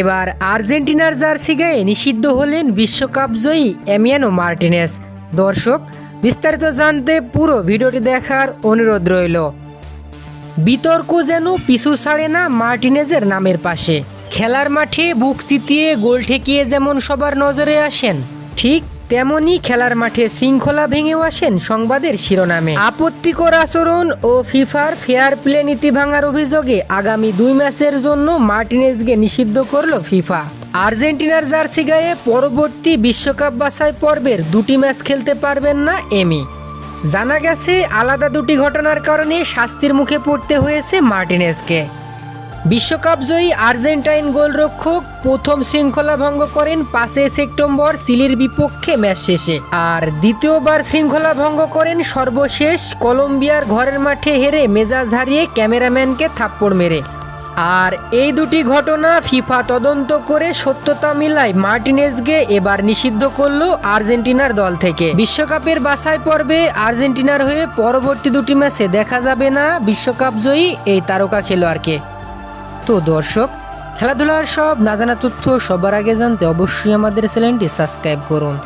এবার আর্জেন্টিনার জার্সি গায়ে নিষিদ্ধ হলেন বিশ্বকাপ জয়ী এমিয়ানো মার্টিনেস। দর্শক, বিস্তারিত জানতে পুরো ভিডিওটি দেখার অনুরোধ রইল। বিতর্ক যেন পিছু ছাড়ে না মার্টিনেজের নামের পাশে। খেলার মাঠে বুক চিতিয়ে গোল ঠেকিয়ে যেমন সবার নজরে আসেন, ঠিক তেমনই খেলার মাঠে শৃঙ্খলা ভেঙেও আসেন সংবাদের শিরোনামে। আপত্তিকর আচরণ ও ফিফার ফেয়ার প্লে নীতি ভাঙার অভিযোগে আগামী দুই ম্যাচের জন্য মার্টিনেজকে নিষিদ্ধ করল ফিফা। আর্জেন্টিনার জার্সি গায়ে পরবর্তী বিশ্বকাপ বাছাই পর্বের দুটি ম্যাচ খেলতে পারবেন না এমি। জানা গেছে, আলাদা দুটি ঘটনার কারণে শাস্তির মুখে পড়তে হয়েছে মার্টিনেজকে। বিশ্বকাপ জয়ী আর্জেন্টাইন গোলরক্ষক প্রথম শৃঙ্খলা ভঙ্গ করেন পাঁচই সেপ্টেম্বর চিলির বিপক্ষে ম্যাচ শেষে। আর দ্বিতীয়বার শৃঙ্খলা ভঙ্গ করেন সর্বশেষ কলম্বিয়ার ঘরের মাঠে হেরে মেজাজ হারিয়ে ক্যামেরাম্যানকে থাপ্পড় মেরে। আর এই দুটি ঘটনা ফিফা তদন্ত করে সত্যতা মিলায় মার্টিনেজকে এবার নিষিদ্ধ করল আর্জেন্টিনার দল থেকে। বিশ্বকাপের বাছাই পর্বে আর্জেন্টিনার হয়ে পরবর্তী দুটি ম্যাচে দেখা যাবে না বিশ্বকাপ জয়ী এই তারকা খেলোয়াড়কে। তো দর্শক, খেলাধুলার সব না জানা তথ্য সবার আগে জানতে অবশ্যই আমাদের চ্যানেলটি সাবস্ক্রাইব করুন।